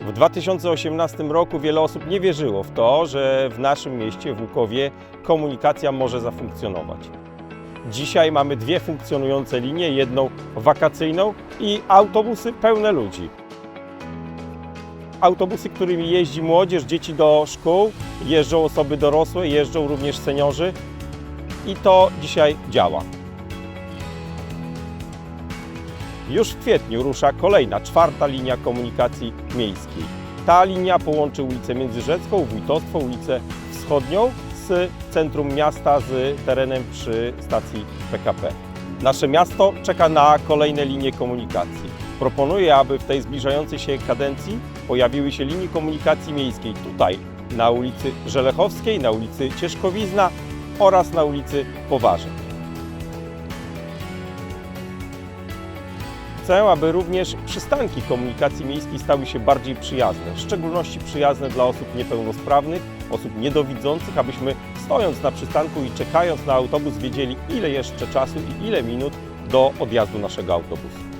W 2018 roku wiele osób nie wierzyło w to, że w naszym mieście, w Łukowie, komunikacja może zafunkcjonować. Dzisiaj mamy dwie funkcjonujące linie, jedną wakacyjną i autobusy pełne ludzi. Autobusy, którymi jeździ młodzież, dzieci do szkół, jeżdżą osoby dorosłe, jeżdżą również seniorzy i to dzisiaj działa. Już w kwietniu rusza kolejna, czwarta linia komunikacji miejskiej. Ta linia połączy ulicę Międzyrzecką, Wójtostwo, ulicę Wschodnią z centrum miasta, z terenem przy stacji PKP. Nasze miasto czeka na kolejne linie komunikacji. Proponuję, aby w tej zbliżającej się kadencji pojawiły się linie komunikacji miejskiej tutaj, na ulicy Żelechowskiej, na ulicy Cieszkowizna oraz na ulicy Poważek. Chcę, aby również przystanki komunikacji miejskiej stały się bardziej przyjazne, w szczególności przyjazne dla osób niepełnosprawnych, osób niedowidzących, abyśmy stojąc na przystanku i czekając na autobus wiedzieli, ile jeszcze czasu i ile minut do odjazdu naszego autobusu.